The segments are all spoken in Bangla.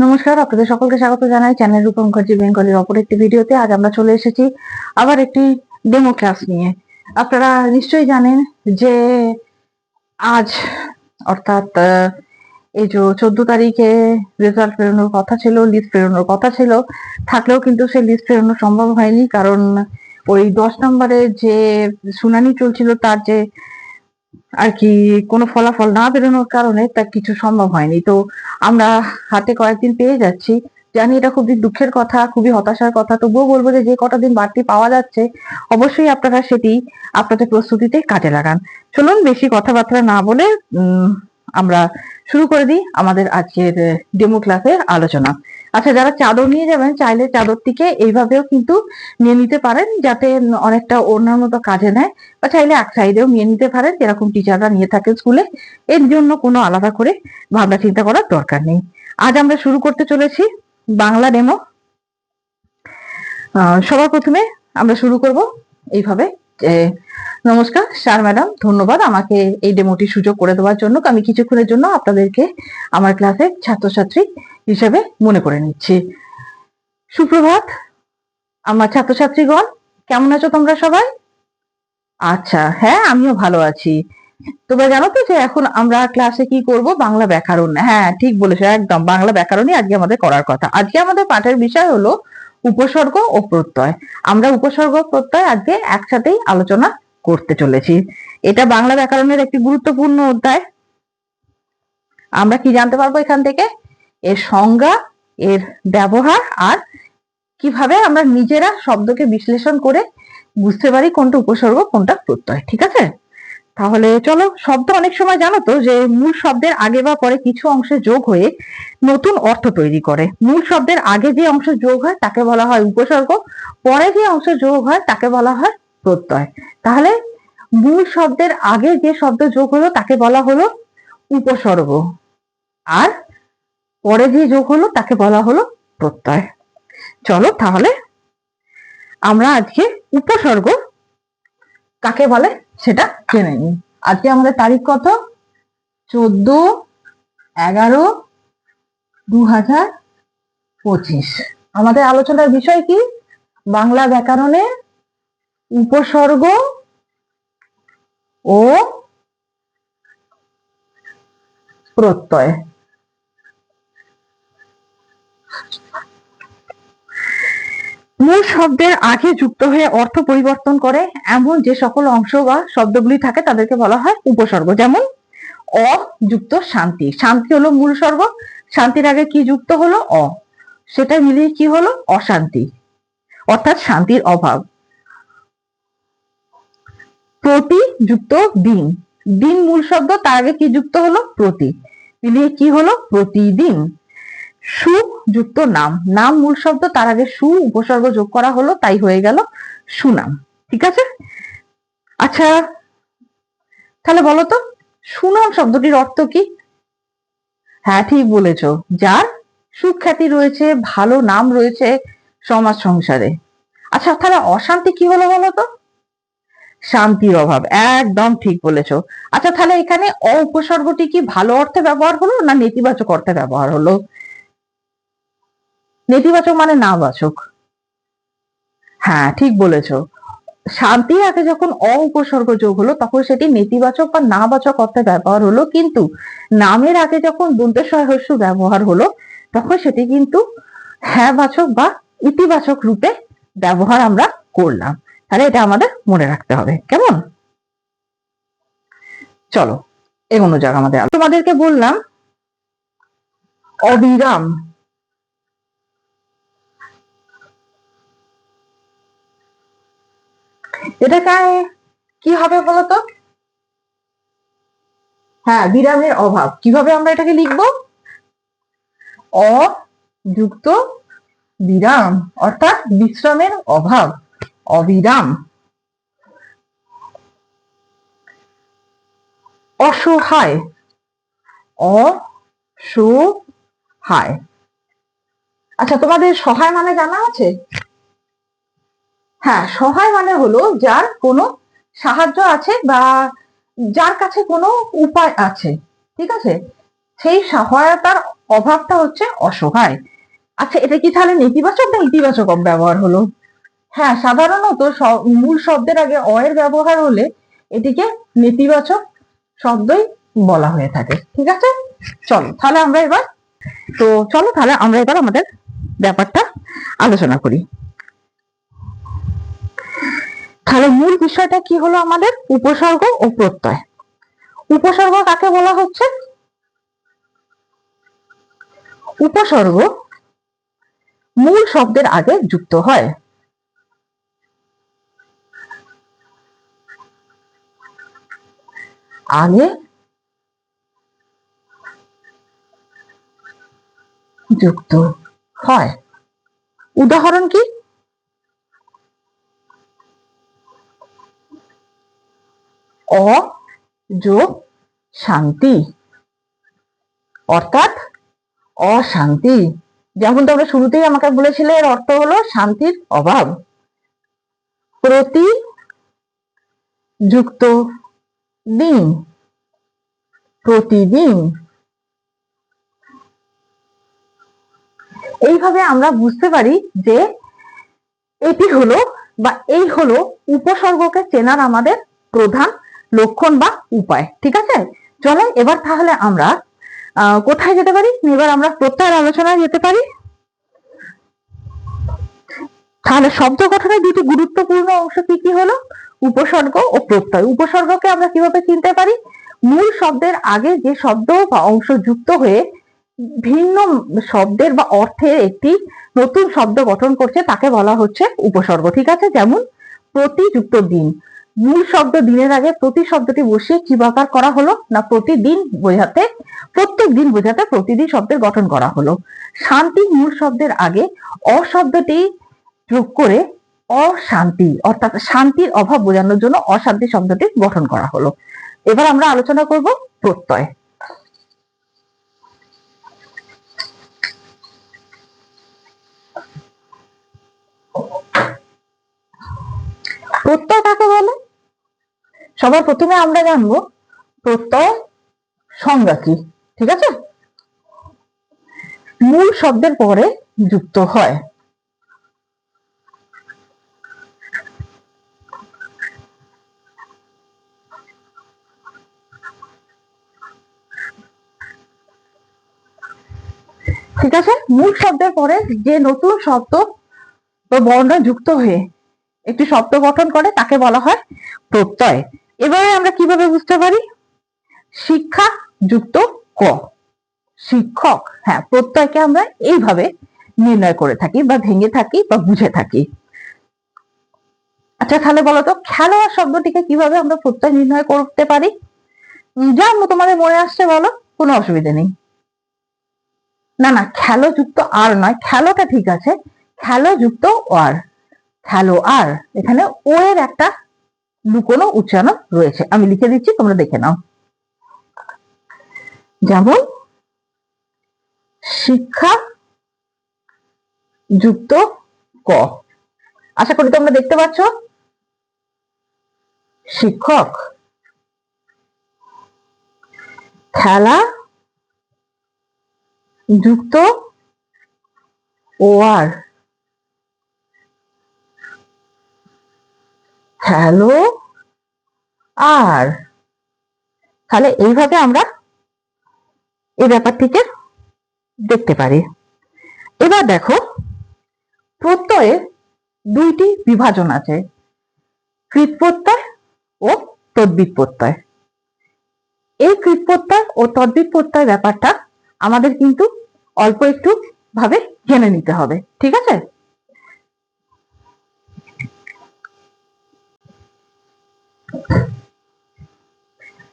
নমস্কার, আপনাদের সকলকে স্বাগত জানাই চ্যানেল রূপম মুখার্জি বেঙ্গলের অপর একটি ভিডিওতে। আজ আমরা চলে এসেছি আবার একটি ডেমো ক্লাস নিয়ে। আপনারা নিশ্চয়ই জানেন যে আজ, অর্থাৎ এই যে চোদ্দ তারিখে রেজাল্ট বেরোনোর কথা ছিল লিস্ট বেরোনোর কথা ছিল, থাকলেও কিন্তু সেই লিস্ট বেরোনো সম্ভব হয়নি। কারণ ওই দশ নম্বরে যে শুনানি চলছিল, তার যে আর কি কোনো ফলাফল না বেরোনোর কারণে তা কিছু সম্ভব হয়নি। তো আমরা হাতে কয়েকদিন পেয়ে যাচ্ছি। জানি এটা খুবই দুঃখের কথা, খুবই হতাশার কথা। তবুও বলব যে যে কটা দিন বাড়তি পাওয়া যাচ্ছে, অবশ্যই আপনারা সেটি আপনাদের প্রস্তুতিতে কাজে লাগান। চলুন বেশি কথাবার্তা না বলে আমরা শুরু করে দিই আমাদের আজকের ডেমো ক্লাসের আলোচনা। আচ্ছা যারা চাদর নিয়ে যাবেন, চাইলে চাদরটিকে এইভাবেও কিন্তু নিয়ে নিতে পারেন, যাতে অনেকটা ওড়নার মতো কাজে নেয়, বা চাইলে এক সাইডেও নিয়ে নিতে পারেন, যেরকম টিচাররা নিয়ে থাকে স্কুলে। এর জন্য কোনো আলাদা করে ভাবনা চিন্তা করার দরকার নেই। আজ আমরা শুরু করতে চলেছি বাংলা ডেমো সবার প্রথমে আমরা শুরু করব এইভাবে। নমস্কার, স্যার, ম্যাডাম, ধন্যবাদ আমাকে এই ডেমোটি সুযোগ করে দেওয়ার জন্য। আমি কিছুক্ষণের জন্য আপনাদেরকে আমার ক্লাসের ছাত্রছাত্রী হিসেবে মনে করে নিচ্ছি। সুপ্রভাত, আমার ছাত্রছাত্রীগণ, কেমন আছো তোমরা সবাই? আচ্ছা হ্যাঁ আমিও ভালো আছি। তোমরা জানো তো যে এখন আমরা ক্লাসে কি করব? বাংলা ব্যাকরণ। হ্যাঁ ঠিক বলেছ, একদম, বাংলা ব্যাকরণই আজকে আমাদের করার কথা। আজকে আমাদের পাঠের বিষয় হলো উপসর্গ ও প্রত্যয়। আমরা উপসর্গ প্রত্যয় আজকে একসাথেই আলোচনা করতে চলেছি। এটা বাংলা ব্যাকরণের একটি গুরুত্বপূর্ণ অধ্যায়। আমরা কি জানতে পারব এখান থেকে? এর সংজ্ঞা, এর ব্যবহার আর কীভাবে আমরা নিজেরা শব্দকে বিশ্লেষণ করে বুঝতে পারি কোনটা উপসর্গ, কোনটা প্রত্যয়। ঠিক আছে? তাহলে চলো, শব্দ অনেক সময় জানো তো যে মূল শব্দের আগে বা পরে কিছু অংশে যোগ হয়ে নতুন অর্থ তৈরি করে। মূল শব্দের আগে যে অংশ যোগ হয় তাকে বলা হয় উপসর্গ, পরে যে অংশ যোগ হয় তাকে বলা হয় প্রত্যয়। তাহলে মূল শব্দের আগে যে শব্দ যোগ হলো তাকে বলা হলো উপসর্গ, আর পরে যে যোগ হলো তাকে বলা হলো প্রত্যয়। চলো তাহলে আমরা আজকে উপসর্গ কাকে বলে? সেটা জেনে নিই। আজকে আমাদের তারিখ কত? চোদ্দ এগারো দু হাজার পঁচিশ। আমাদের আলোচনার বিষয় কি? বাংলা ব্যাকরণে উপসর্গ ও প্রত্যয় মূল শব্দের আগে যুক্ত হয়ে অর্থ পরিবর্তন করে, এমন যে সকল অংশ বা শব্দগুলি থাকে তাদেরকে বলা হয় উপসর্গ। যেমন, অ যুক্ত শান্তি। শান্তি হলো মূল স্বর্গ শান্তির আগে কি যুক্ত হলো? অ। সেটা মিলিয়ে কি হলো? অশান্তি। অর্থাৎ শান্তির অভাব। প্রতি যুক্ত দিন। দিন মূল শব্দ, তার আগে কি যুক্ত হলো? প্রতি। মিলিয়ে কি হলো? প্রতিদিন। সু যুক্ত নাম। নাম মূল শব্দ, তার আগে সু উপসর্গ যোগ করা হলো, তাই হয়ে গেল সুনাম। ঠিক আছে? আচ্ছা তাহলে বলো তো, সুনাম শব্দটির অর্থ কি? হ্যাঁ ঠিক বলেছ। যার সুখ্যাতি রয়েছে, ভালো নাম রয়েছে সমাজ সংসারে। আচ্ছা তাহলে অশান্তি কি হলো বলো তো? শান্তির অভাব, একদম ঠিক বলেছ। আচ্ছা তাহলে এখানে অ উপসর্গটি কি ভালো অর্থে ব্যবহার হলো না নেতিবাচক অর্থে ব্যবহার হলো? নেতিবাচক মানে নাবাচক। হ্যাঁ ঠিক বলেছ। শান্তি আগে যখন অ উপসর্গ যোগ হলো, তখন সেটি নেতিবাচক বা নাবাচক অর্থে ব্যবহার হলো, কিন্তু নামের আগে যখন দন্তেশ্বয় হস্য ব্যবহার হলো, তখন সেটি কিন্তু হ্যাঁ বাচক বা ইতিবাচক রূপে ব্যবহার আমরা করলাম। তাহলে এটা আমাদের মনে রাখতে হবে, কেমন? চলো, এগোনো যাক আমাদের। তোমাদেরকে বললাম, অবিরাম। এটাকে কি হবে বলতো? হ্যাঁ বিরামের অভাব। কীভাবে আমরা এটাকে লিখব? অ যুক্ত বিরাম, অর্থাৎ বিশ্রামের অভাব। অবিরাম। অসহায়। অসহায়। আচ্ছা তোমাদের সহায় মানে জানা আছে? হ্যাঁ সহায় মানে হলো যার কোনো সাহায্য আছে বা যার কাছে কোনো উপায় আছে, ঠিক আছে? সেই সহায়তার অভাবটা হচ্ছে অসহায়। আচ্ছা এটা কি তাহলে নেতিবাচক না ইতিবাচক ব্যবহার হলো? হ্যাঁ সাধারণত মূল শব্দের আগে অ এর ব্যবহার হলে এটিকে নেতিবাচক শব্দই বলা হয়ে থাকে, ঠিক আছে? চলো, তাহলে আমরা এবার, তো চলো তাহলে আমরা এবার আমাদের ব্যাপারটা আলোচনা করি। তাহলে মূল বিষয়টা কি হলো আমাদের? উপসর্গ ও প্রত্যয়। উপসর্গ কাকে বলা হচ্ছে? উপসর্গ মূল শব্দের আগে যুক্ত হয়। আগে যুক্ত হয়। উদাহরণ কি? অ যোগ শান্তি অর্থাৎ অশান্তি। যেমন তোমরা শুরুতেই আমাকে বলেছিলে, এর অর্থ হলো শান্তির অভাব। প্রতি যুক্ত দিন। প্রতিদিন। এইভাবে আমরা বুঝতে পারি যে এটি হলো বা এই হলো উপসর্গকে চেনার আমাদের প্রধান লক্ষণ বা উপায়, ঠিক আছে? চলো এবার তাহলে আমরা কোথায় যেতে পারি? এবার আমরা প্রত্যয়ের আলোচনায় যেতে পারি। তাহলে শব্দ গঠনের দুটি গুরুত্বপূর্ণ অংশ কি কি হলো? উপসর্গ ও প্রত্যয়। উপসর্গকে আমরা কীভাবে চিনতে পারি? মূল শব্দের আগে যে শব্দ বা অংশ যুক্ত হয়ে ভিন্ন শব্দের বা অর্থের একটি নতুন শব্দ গঠন করছে, তাকে বলা হচ্ছে উপসর্গ, ঠিক আছে? যেমন প্রতিযুক্ত দিন। মূল শব্দ দিনের আগে প্রতি শব্দটি বসিয়ে কি ব্যবহার করা হলো না প্রতিদিন বোঝাতে, প্রত্যেক দিন বোঝাতে প্রতিদিন শব্দের গঠন করা হলো। শান্তি মূল শব্দের আগে অশব্দটি যোগ করে অশান্তি, অর্থাৎ শান্তির অভাব বোঝানোর জন্য অশান্তি শব্দটি গঠন করা হলো। এবার আমরা আলোচনা করব প্রত্যয়। প্রত্যয় কাকে বলে? সবার প্রথমে আমরা জানব প্রত্যয় সংজ্ঞা কি, ঠিক আছে? মূল শব্দের পরে যুক্ত হয়। ঠিক আছে? মূল শব্দের পরে যে নতুন শব্দ বর্ণ যুক্ত হয়ে একটি শব্দ গঠন করে, তাকে বলা হয় প্রত্যয়। এবারে আমরা কীভাবে বুঝতে পারি? শিক্ষা যুক্ত ক। শিক্ষক হ্যাঁ প্রত্যয়কে আমরা এইভাবে নির্ণয় করে থাকি বা ভেঙে থাকি বা বুঝে থাকি। আচ্ছা তাহলে বলো তো, খেলোয়াড় শব্দটিকে কীভাবে আমরা প্রত্যয় নির্ণয় করতে পারি? যা তোমাদের মনে আসছে বলো, কোনো অসুবিধা নেই। না না, খেলো যুক্ত আর নয়, খেলোটা ঠিক আছে, খেলো যুক্ত আর। খেলো আর, এখানে ও এর একটা লুকোনো উচ্চারণ রয়েছে। আমি লিখে দিচ্ছি, তোমরা দেখে নাও। যেমন, শিক্ষা যুক্ত ক। আশা করি তোমরা দেখতে পাচ্ছ। শিক্ষক, খেলা যুক্ত ও আর হ্যালো আর। তাহলে এইভাবে আমরা এই ব্যাপারটিকে দেখতে পারি। এবার দেখো প্রত্যয়ের দুইটি বিভাজন আছে কৃত প্রত্যয় ও তদ্বিত প্রত্যয় এই কৃত প্রত্যয় ও তদ্বিত প্রত্যয় ব্যাপারটা আমাদের কিন্তু অল্প একটু ভাবে জেনে নিতে হবে, ঠিক আছে?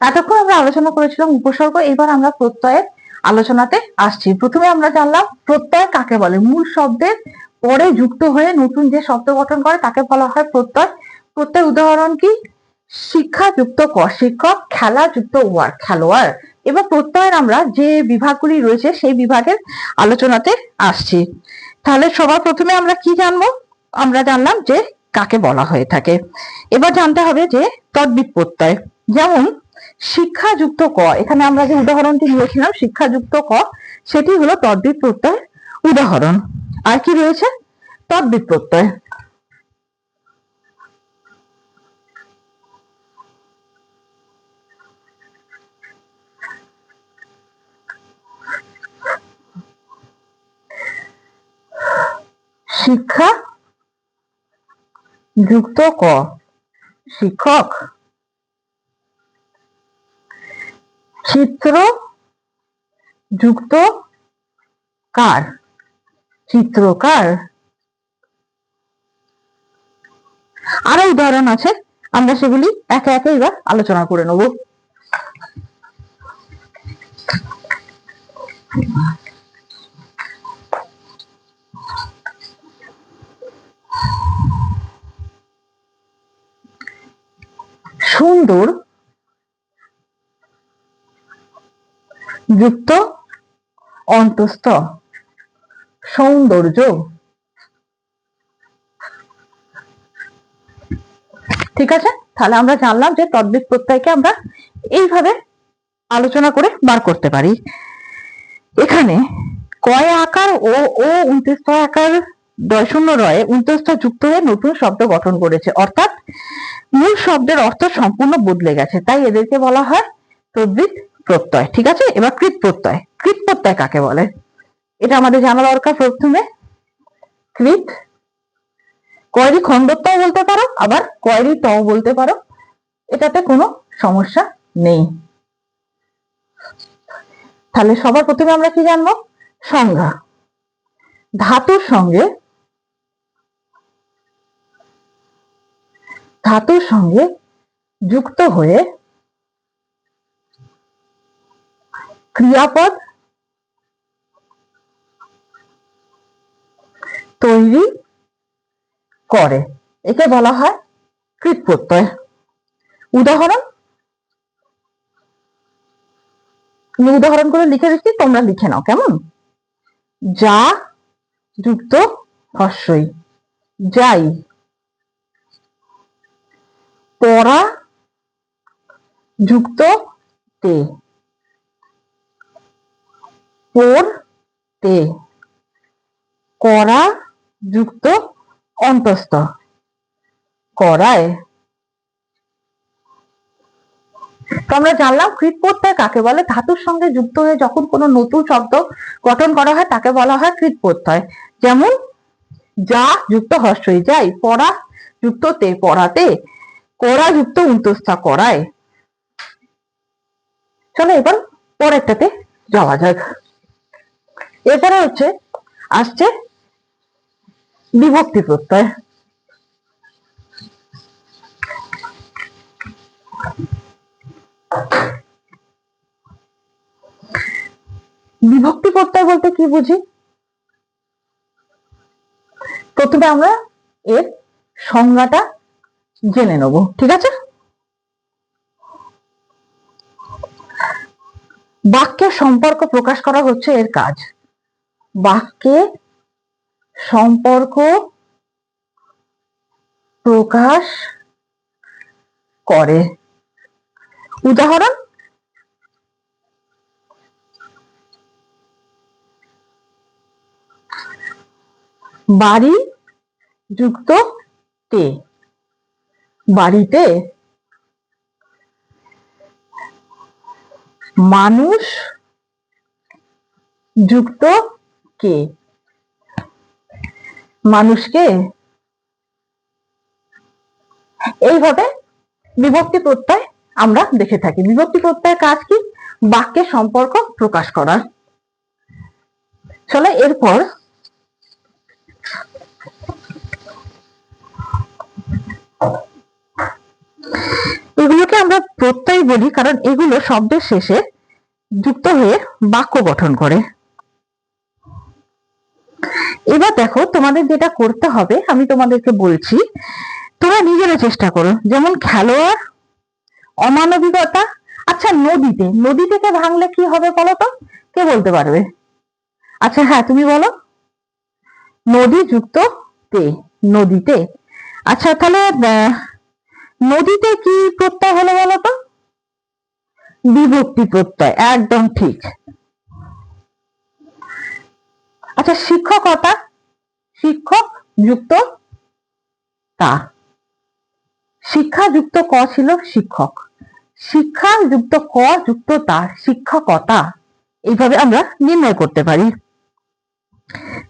এতক্ষণ আমরা আলোচনা করেছিলাম উপসর্গ, এবার আমরা প্রত্যয়ের আলোচনাতে আসছি। প্রথমে আমরা জানলাম প্রত্যয় কাকে বলে? মূল শব্দের পরে যুক্ত হয়ে নতুন যে শব্দ গঠন করে তাকে বলা হয় প্রত্যয়। প্রত্যয় উদাহরণ কি? শিক্ষা যুক্ত ক শিক্ষক, খেলা যুক্ত ওয়ার, খেলোয়াড়। এবার প্রত্যয়ের আমরা যে বিভাগগুলি রয়েছে সেই বিভাগের আলোচনাতে আসছি। তাহলে সবার প্রথমে আমরা কি জানব? আমরা জানলাম যে কাকে বলা হয়ে থাকে। এবার জানতে হবে যে তদ্বিপ প্রত্যয়। যেমন শিক্ষাযুক্ত ক। এখানে আমরা যে উদাহরণটি নিয়েছিলাম, শিক্ষাযুক্ত ক, সেটি হলো তদ্বিত প্রত্যয় উদাহরণ। আর কি রয়েছে? তদ্বিত প্রত্যয়। শিক্ষা যুক্ত ক। শিক্ষক। চিত্র যুক্ত কার? চিত্রকার। আরও উদাহরণ আছে, আমরা সেগুলি একে একে এবার আলোচনা করে নেব। সুন্দর যুক্ত অন্তস্থ। সৌন্দর্য। ঠিক আছে? তাহলে আমরা জানলাম যে তদ্বিত প্রত্যয়কে আমরা এইভাবে আলোচনা করে বার করতে পারি। এখানে কয় আকার ও ও উনত্রিশ আকার দয় শূন্য রয়ে উনত্রিশ যুক্ত হয়ে নতুন শব্দ গঠন করেছে। অর্থাৎ মূল শব্দের অর্থ সম্পূর্ণ বদলে গেছে। তাই এদেরকে বলা হয় তদ্বিত প্রত্যয় ঠিক আছে? এবার কৃত প্রত্যয় কৃত প্রত্যয় কাকে বলে? এটা আমাদের জানা দরকার প্রথমে। কৃত, কয়রি খণ্ডত্বও বলতে পারো, আবার কয়রি ত বলতে পারো। এটাতে কোনো সমস্যা নেই। তাহলে সবার প্রথমে আমরা কি জানব? সংজ্ঞা। ধাতুর সঙ্গে ধাতুর সঙ্গে যুক্ত হয়ে ক্রিয়াপদ তৈরি করে। একে বলা হয় কৃত প্রত্যয় উদাহরণ, আমি উদাহরণ করে লিখে রেখেছি তোমরা লিখে নাও, কেমন? যা যুক্ত হস্যই, যাই পড়া যুক্ত তে। পড়তে করা যুক্ত অন্তস্থ। করায়। তো আমরা জানলাম কৃত প্রত্যয় কাকে বলে? ধাতুর সঙ্গে যুক্ত হয়ে যখন কোনো নতুন শব্দ গঠন করা হয়, তাকে বলা হয় কৃত প্রত্যয় যেমন, যা যুক্ত হর্ষই যাই পড়া যুক্ত তে, পড়াতে করা যুক্ত উন্তস্থা করায়। চলো এবার পরেরটাতে যাওয়া যাক। এরপরে হচ্ছে আসছে বিভক্তি প্রত্যয়। বিভক্তি প্রত্যয় বলতে কি বুঝি? প্রথমে আমরা এর সংজ্ঞাটা জেনে নেব, ঠিক আছে? বাক্যের সম্পর্ক প্রকাশ করা হচ্ছে এর কাজ। বাক্যে সম্পর্ক প্রকাশ করে। উদাহরণ বাড়ি যুক্ত তে। বাড়িতে মানুষ যুক্ত কে? মানুষকে? এইভাবে বিভক্তি প্রত্যয় আমরা দেখে থাকি। বিভক্তি প্রত্যয়ের কাজ কি? বাক্যের সম্পর্ক প্রকাশ করা। চলো এরপর এগুলোকে আমরা প্রত্যয় বলি কারণ এগুলো শব্দের শেষে যুক্ত হয়ে বাক্য গঠন করে। এবার দেখো তোমাদের যেটা করতে হবে, আমি তোমাদেরকে বলছি, তোমরা নিজেরা চেষ্টা করো। যেমন খেলোয়াড়, অমানবিকতা আচ্ছা নদীতে নদী থেকে ভাঙলে কি হবে বলো তো? কে বলতে পারবে? আচ্ছা হ্যাঁ তুমি বলো। নদী যুক্ত তে নদীতে। আচ্ছা তাহলে নদীতে কি প্রত্যয় হলো বলো তো? বিভক্তি প্রত্যয়, একদম ঠিক। আচ্ছা শিক্ষকতা শিক্ষক যুক্ত তা শিক্ষা যুক্ত ক ছিল শিক্ষক। শিক্ষা যুক্ত ক যুক্ত তা শিক্ষকতা। এইভাবে আমরা নির্ণয় করতে পারি।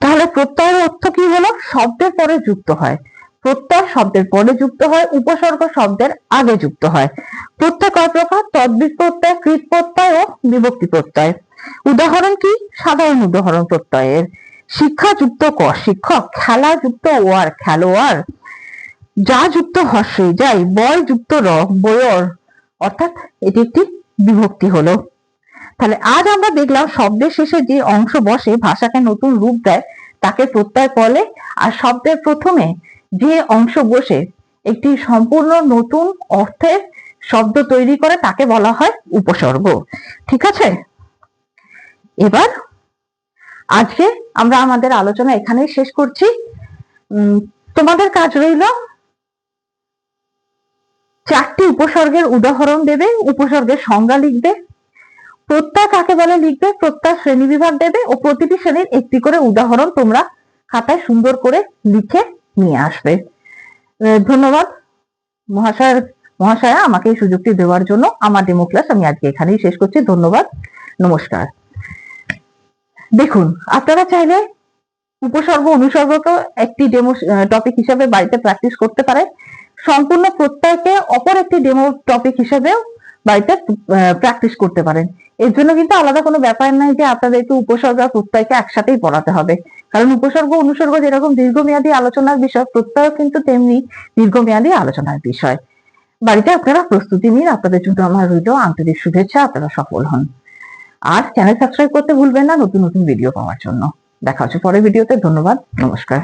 তাহলে প্রত্যয়ের অর্থ কি হলো? শব্দের পরে যুক্ত হয়। প্রত্যয় শব্দের পরে যুক্ত হয়, উপসর্গ শব্দের আগে যুক্ত হয়। প্রত্যয় কয় প্রকার? তদ্বির প্রত্যয়, কৃত প্রত্যয় ও বিভক্তি প্রত্যয়। উদাহরণ কি? সাধারণ উদাহরণ প্রত্যয়ের। শিক্ষা যুক্ত ক শিক্ষক, খেলা যুক্ত ওয়ার, খেলোয়াড়। যা যুক্ত হর্ষই যাই বয় যুক্ত র, বয়র। অর্থাৎ এটি একটি বিভক্তি হলো। তাহলে আজ আমরা দেখলাম শব্দের শেষে যে অংশ বসে, ভাষাকে নতুন রূপ দেয়, তাকে প্রত্যয় বলে। আর শব্দের প্রথমে যে অংশ বসে একটি সম্পূর্ণ নতুন অর্থের শব্দ তৈরি করে তাকে বলা হয় উপসর্গ। ঠিক আছে? এবার আজকে আমরা আমাদের আলোচনা এখানেই শেষ করছি। তোমাদের কাজ রইল চারটি উপসর্গের উদাহরণ দেবে, উপসর্গের সংজ্ঞা লিখবে, প্রত্যয় কাকে বলে লিখবে, প্রত্যয় শ্রেণি বিভাগ দেবে ও প্রতিটি শ্রেণির একটি করে উদাহরণ তোমরা খাতায় সুন্দর করে লিখে নিয়ে আসবে। ধন্যবাদ। মহাশয়, মহাশয়া আমাকে এই সুযোগটি দেওয়ার জন্য। আমার ডেমো ক্লাস আমি আজকে এখানেই শেষ করছি। ধন্যবাদ। নমস্কার। দেখুন, আপনারা চাইলে উপসর্গ অনুসর্গকেও একটি ডেমো টপিক হিসাবে বাড়িতে প্র্যাকটিস করতে পারেন। সম্পূর্ণ প্রত্যয়কে অপর একটি ডেমো টপিক হিসাবেও বাড়িতে প্র্যাকটিস করতে পারেন। এর জন্য কিন্তু আলাদা কোনো ব্যাপার নাই যে আপনাদেরকে উপসর্গ আর প্রত্যয়কে একসাথেই পড়াতে হবে। কারণ উপসর্গ, অনুসর্গ যেরকম দীর্ঘমেয়াদী আলোচনার বিষয়, প্রত্যয় কিন্তু তেমনি দীর্ঘমেয়াদী আলোচনার বিষয়। বাড়িতে আপনারা প্রস্তুতি নিন, আপনাদের জন্য আমার রইল আন্তরিক শুভেচ্ছা, আপনারা সফল হন। আর চ্যানেল সাবস্ক্রাইব করতে ভুলবেন না, নতুন নতুন ভিডিও পাওয়ার জন্য। দেখা হচ্ছে পরের ভিডিওতে ধন্যবাদ, নমস্কার।